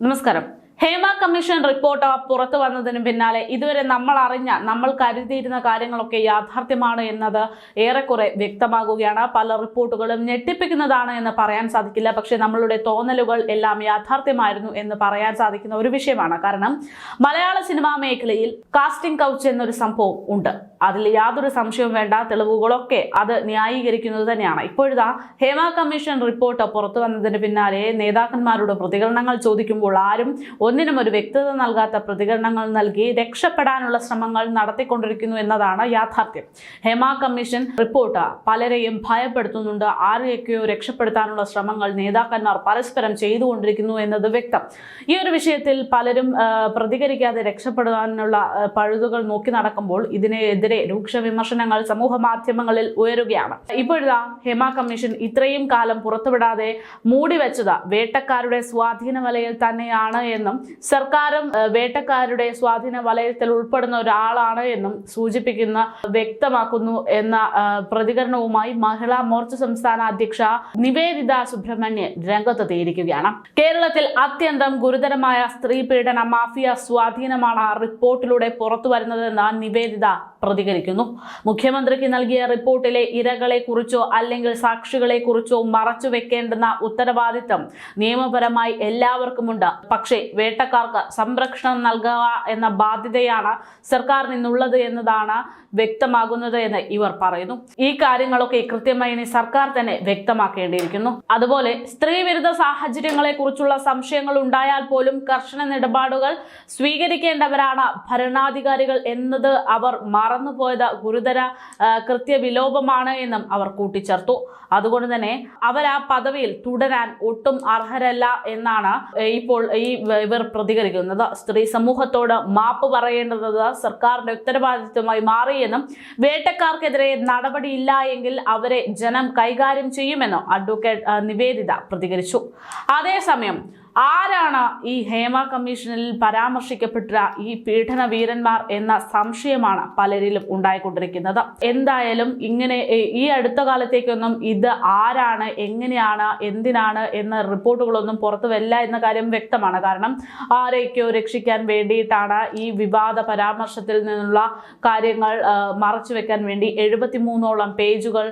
നമസ്കാരം Hema commission report പുറത്തു വന്നതിന് പിന്നാലെ ഇതുവരെ നമ്മൾ അറിഞ്ഞ നമ്മൾ കരുതിയിരുന്ന കാര്യങ്ങളൊക്കെ യാഥാർത്ഥ്യമാണ് എന്നത് ഏറെക്കുറെ വ്യക്തമാകുകയാണ്. പല റിപ്പോർട്ടുകളും ഞെട്ടിപ്പിക്കുന്നതാണ് എന്ന് പറയാൻ സാധിക്കില്ല. പക്ഷേ നമ്മളുടെ തോന്നലുകൾ എല്ലാം യാഥാർത്ഥ്യമായിരുന്നു എന്ന് പറയാൻ സാധിക്കുന്ന ഒരു വിഷയമാണ്. കാരണം മലയാള സിനിമാ മേഖലയിൽ കാസ്റ്റിംഗ് കൗച്ച് എന്നൊരു സംഭവം ഉണ്ട്. അതിൽ യാതൊരു സംശയവും വേണ്ട തെളിവുകളൊക്കെ അത് ന്യായീകരിക്കുന്നത് തന്നെയാണ്. ഇപ്പോഴിതാ ഹേമ കമ്മീഷൻ റിപ്പോർട്ട് പുറത്തു വന്നതിന് പിന്നാലെ നേതാക്കന്മാരുടെ പ്രതികരണങ്ങൾ ചോദിക്കുമ്പോൾ ആരും ഒന്നിനും ഒരു വ്യക്തത നൽകാത്ത പ്രതികരണങ്ങൾ നൽകി രക്ഷപ്പെടാനുള്ള ശ്രമങ്ങൾ നടത്തിക്കൊണ്ടിരിക്കുന്നു എന്നതാണ് യാഥാർത്ഥ്യം. ഹേമ കമ്മീഷൻ റിപ്പോർട്ട് പലരെയും ഭയപ്പെടുത്തുന്നുണ്ട്. ആരെയൊക്കെയോ രക്ഷപ്പെടുത്താനുള്ള ശ്രമങ്ങൾ നേതാക്കന്മാർ പരസ്പരം ചെയ്തുകൊണ്ടിരിക്കുന്നു എന്നത് വ്യക്തം. ഈ ഒരു വിഷയത്തിൽ പലരും പ്രതികരിക്കാതെ രക്ഷപ്പെടാനുള്ള പഴുതുകൾ നോക്കി നടക്കുമ്പോൾ ഇതിനെതിരെ രൂക്ഷ വിമർശനങ്ങൾ സമൂഹ മാധ്യമങ്ങളിൽ ഉയരുകയാണ്. ഇപ്പോഴിതാ ഹേമ കമ്മീഷൻ ഇത്രയും കാലം പുറത്തുവിടാതെ മൂടിവെച്ചത് വേട്ടക്കാരുടെ സ്വാധീന വലയിൽ തന്നെയാണ് എന്നും സർക്കാരും വേട്ടക്കാരുടെ സ്വാധീന വലയത്തിൽ ഉൾപ്പെടുന്ന ഒരാളാണ് എന്നും സൂചിപ്പിക്കുന്ന വ്യക്തമാക്കുന്നു എന്ന പ്രതികരണവുമായി മഹിളാ മോർച്ച സംസ്ഥാന അധ്യക്ഷ നിവേദിത സുബ്രഹ്മണ്യൻ രംഗത്തെത്തിയിരിക്കുകയാണ് കേരളത്തിൽ അത്യന്തം ഗുരുതരമായ സ്ത്രീ പീഡന മാഫിയ സ്വാധീനമാണ് റിപ്പോർട്ടിലൂടെ പുറത്തു വരുന്നതെന്ന് നിവേദിത പ്രതികരിക്കുന്നു. മുഖ്യമന്ത്രിക്ക് നൽകിയ റിപ്പോർട്ടിലെ ഇരകളെ കുറിച്ചോ അല്ലെങ്കിൽ സാക്ഷികളെ കുറിച്ചോ മറച്ചു വെക്കേണ്ടുന്ന ഉത്തരവാദിത്തം നിയമപരമായി എല്ലാവർക്കുമുണ്ട്. പക്ഷേ വേട്ടക്കാർക്ക് സംരക്ഷണം നൽകുക എന്ന ബാധ്യതയാണ് സർക്കാരിനുള്ളത് എന്നതാണ് വ്യക്തമാകുന്നത് എന്ന് ഇവർ പറയുന്നു. ഈ കാര്യങ്ങളൊക്കെ കൃത്യമായി സർക്കാർ തന്നെ വ്യക്തമാക്കേണ്ടിയിരിക്കുന്നു. അതുപോലെ സ്ത്രീ വിരുദ്ധ സാഹചര്യങ്ങളെ കുറിച്ചുള്ള സംശയങ്ങൾ ഉണ്ടായാൽ പോലും കർശന നിലപാടുകൾ സ്വീകരിക്കേണ്ടവരാണ് ഭരണാധികാരികൾ എന്നത് അവർ മറന്നുപോയത് ഗുരുതര കൃത്യവിലോപമാണ് എന്നും അവർ കൂട്ടിച്ചേർത്തു. അതുകൊണ്ട് തന്നെ അവർ ആ പദവിയിൽ തുടരാൻ ഒട്ടും അർഹരല്ല എന്നാണ് ഇപ്പോൾ ഈ ഇവർ പ്രതികരിക്കുന്നത്. സ്ത്രീ സമൂഹത്തോട് മാപ്പ് പറയേണ്ടത് സർക്കാരിന്റെ ഉത്തരവാദിത്വമായി മാറിയെന്നും വേട്ടക്കാർക്കെതിരെ നടപടിയില്ല എങ്കിൽ അവരെ ജനം കൈകാര്യം ചെയ്യുമെന്നും അഡ്വക്കേറ്റ് നിവേദിത പ്രതികരിച്ചു. അതേസമയം ആരാണ് ഈ ഹേമ കമ്മീഷനിൽ പരാമർശിക്കപ്പെട്ട ഈ പീഡന വീരന്മാർ എന്ന സംശയമാണ് പലരിലും ഉണ്ടായിക്കൊണ്ടിരിക്കുന്നത്? എന്തായാലും ഇങ്ങനെ ഈ അടുത്ത കാലത്തേക്കൊന്നും ഇത് ആരാണ് എങ്ങനെയാണ് എന്തിനാണ് എന്ന റിപ്പോർട്ടുകളൊന്നും പുറത്തു വരില്ല എന്ന കാര്യം വ്യക്തമാണ്. കാരണം ആരെയൊക്കെയോ രക്ഷിക്കാൻ വേണ്ടിയിട്ടാണ് ഈ വിവാദ പരാമർശത്തിൽ നിന്നുള്ള കാര്യങ്ങൾ മറച്ചു വെക്കാൻ വേണ്ടി എഴുപത്തിമൂന്നോളം പേജുകൾ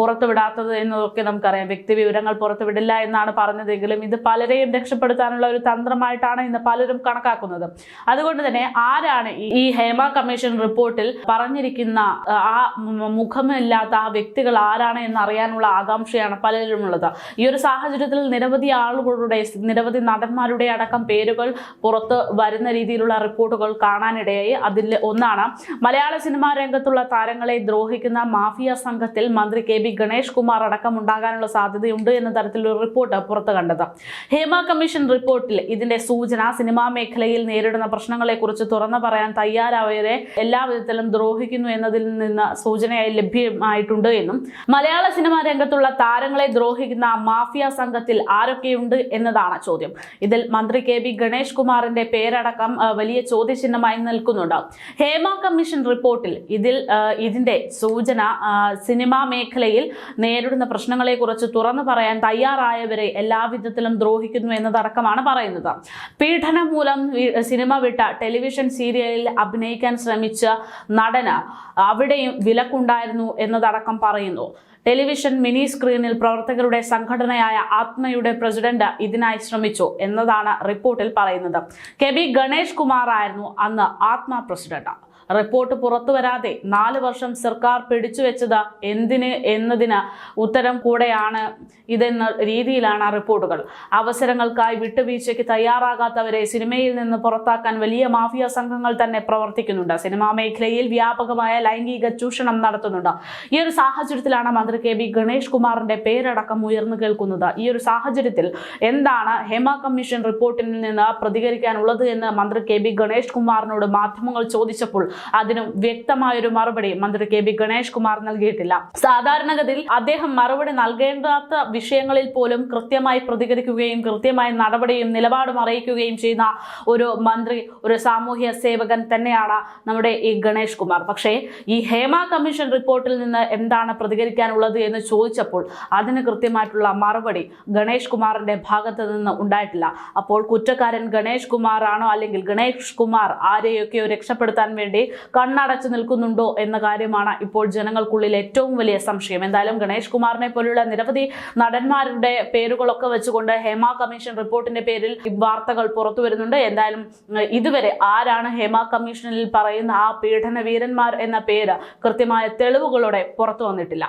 പുറത്തുവിടാത്തത് എന്നതൊക്കെ നമുക്കറിയാം. വ്യക്തി വിവരങ്ങൾ പുറത്തുവിടില്ല എന്നാണ് പറഞ്ഞതെങ്കിലും ഇത് പലരെയും രക്ഷപ്പെടുത്താനുള്ള ഒരു തന്ത്രമായിട്ടാണ് ഇന്ന് പലരും കണക്കാക്കുന്നത്. അതുകൊണ്ട് തന്നെ ആരാണ് ഈ- ഹേമ കമ്മീഷൻ റിപ്പോർട്ടിൽ പറഞ്ഞിരിക്കുന്ന ആ, മുഖമില്ലാത്ത ആ വ്യക്തികൾ ആരാണ് എന്ന് അറിയാനുള്ള ആകാംക്ഷയാണ് പലരും ഉള്ളത് ഈ ഒരു സാഹചര്യത്തിൽ നിരവധി ആളുകളുടെ നിരവധി നടന്മാരുടെ അടക്കം പേരുകൾ പുറത്ത് വരുന്ന രീതിയിലുള്ള റിപ്പോർട്ടുകൾ കാണാനിടയായി. അതിൽ ഒന്നാണ് മലയാള സിനിമാ രംഗത്തുള്ള താരങ്ങളെ ദ്രോഹിക്കുന്ന മാഫിയ സംഘത്തിൽ മന്ത്രി കെ ബി ഗണേഷ് കുമാർ അടക്കം ഉണ്ടാകാനുള്ള സാധ്യതയുണ്ട് എന്ന തരത്തിലൊരു റിപ്പോർട്ട് പുറത്തു കണ്ടത്. ഹേമ കമ്മീഷൻ റിപ്പോർട്ടിൽ ഇതിന്റെ സൂചന സിനിമാ മേഖലയിൽ നേരിടുന്ന പ്രശ്നങ്ങളെക്കുറിച്ച് തുറന്നു പറയാൻ തയ്യാറായവരെ എല്ലാ വിധത്തിലും ദ്രോഹിക്കുന്നു എന്നതിൽ നിന്ന് സൂചനയായി ലഭ്യമായിട്ടുണ്ട് എന്നും മലയാള സിനിമാ രംഗത്തുള്ള താരങ്ങളെ ദ്രോഹിക്കുന്ന മാഫിയ സംഘത്തിൽ ആരൊക്കെയുണ്ട് എന്നതാണ് ചോദ്യം. ഇതിൽ മന്ത്രി കെ ബി ഗണേഷ് കുമാറിന്റെ പേരടക്കം വലിയ ചോദ്യചിഹ്നമായി നിൽക്കുന്നുണ്ട്. ഹേമ കമ്മീഷൻ റിപ്പോർട്ടിൽ ഇതിൽ ഇതിന്റെ സൂചന സിനിമാ മേഖലയിൽ നേരിടുന്ന പ്രശ്നങ്ങളെ കുറിച്ച് തുറന്നു പറയാൻ തയ്യാറായവരെ എല്ലാവിധത്തിലും ദ്രോഹിക്കുന്നു എന്നതടക്കമാണ് പറയുന്നത്. പീഡനം മൂലം സിനിമ വിട്ട ടെലിവിഷൻ സീരിയലിൽ അഭിനയിക്കാൻ ശ്രമിച്ച നടന് അവിടെയും വിലക്കുണ്ടായിരുന്നു എന്നതടക്കം പറയുന്നു. ടെലിവിഷൻ മിനി സ്ക്രീനിൽ പ്രവർത്തകരുടെ സംഘടനയായ ആത്മയുടെ പ്രസിഡന്റ് ഇതിനായി ശ്രമിച്ചു എന്നതാണ് റിപ്പോർട്ടിൽ പറയുന്നത്. കെ ബി ഗണേഷ് കുമാർ ആയിരുന്നു അന്ന് ആത്മ പ്രസിഡന്റ്. റിപ്പോർട്ട് പുറത്തു വരാതെ നാല് വർഷം സർക്കാർ പിടിച്ചുവെച്ചത് എന്തിന് എന്നതിന് ഉത്തരം കൂടെയാണ് ഇതെന്ന രീതിയിലാണ് റിപ്പോർട്ടുകൾ. അവസരങ്ങൾക്കായി വിട്ടുവീഴ്ചയ്ക്ക് തയ്യാറാകാത്തവരെ സിനിമയിൽ നിന്ന് പുറത്താക്കാൻ വലിയ മാഫിയ സംഘങ്ങൾ തന്നെ പ്രവർത്തിക്കുന്നുണ്ട്. സിനിമാ മേഖലയിൽ വ്യാപകമായ ലൈംഗിക ചൂഷണം നടത്തുന്നുണ്ട്. ഈ ഒരു സാഹചര്യത്തിലാണ് മന്ത്രി കെ ബി ഗണേഷ് കുമാറിന്റെ പേരടക്കം ഉയർന്നു കേൾക്കുന്നത്. ഈ ഒരു സാഹചര്യത്തിൽ എന്താണ് ഹേമ കമ്മീഷൻ റിപ്പോർട്ടിൽ നിന്ന് പ്രതികരിക്കാനുള്ളത് എന്ന് മന്ത്രി കെ ബി ഗണേഷ് കുമാറിനോട് മാധ്യമങ്ങൾ ചോദിച്ചപ്പോൾ അതിനും വ്യക്തമായൊരു മറുപടി മന്ത്രി കെ ബി ഗണേഷ് കുമാർ നൽകിയിട്ടില്ല. സാധാരണഗതിയിൽ അദ്ദേഹം മറുപടി നൽകേണ്ടാത്ത വിഷയങ്ങളിൽ പോലും കൃത്യമായി പ്രതികരിക്കുകയും കൃത്യമായ നടപടിയും നിലപാടും അറിയിക്കുകയും ചെയ്യുന്ന ഒരു മന്ത്രി ഒരു സാമൂഹ്യ സേവകൻ തന്നെയാണ് നമ്മുടെ ഈ ഗണേഷ് കുമാർ. പക്ഷേ ഈ ഹേമ കമ്മീഷൻ റിപ്പോർട്ടിൽ നിന്ന് എന്താണ് പ്രതികരിക്കാനുള്ളത് എന്ന് ചോദിച്ചപ്പോൾ അതിന് കൃത്യമായിട്ടുള്ള മറുപടി ഗണേഷ് കുമാറിന്റെ ഭാഗത്ത് നിന്ന് ഉണ്ടായിട്ടില്ല. അപ്പോൾ കുറ്റക്കാരൻ ഗണേഷ് കുമാർ ആണോ അല്ലെങ്കിൽ ഗണേഷ് കുമാർ ആരെയൊക്കെയോ രക്ഷപ്പെടുത്താൻ വേണ്ടി കണ്ണടച്ചു നിൽക്കുന്നുണ്ടോ എന്ന കാര്യമാണ് ഇപ്പോൾ ജനങ്ങൾക്കുള്ളിൽ ഏറ്റവും വലിയ സംശയം. എന്തായാലും ഗണേഷ് കുമാറിനെ പോലുള്ള നിരവധി നടന്മാരുടെ പേരുകളൊക്കെ വെച്ചുകൊണ്ട് ഹേമ കമ്മീഷൻ റിപ്പോർട്ടിന്റെ പേരിൽ വാർത്തകൾ പുറത്തു വരുന്നുണ്ട്. എന്തായാലും ഇതുവരെ ആരാണ് ഹേമ കമ്മീഷനിൽ പറയുന്ന ആ പീഡന വീരന്മാർ എന്ന പേര് കൃത്യമായ തെളിവുകളോടെ പുറത്തു വന്നിട്ടില്ല.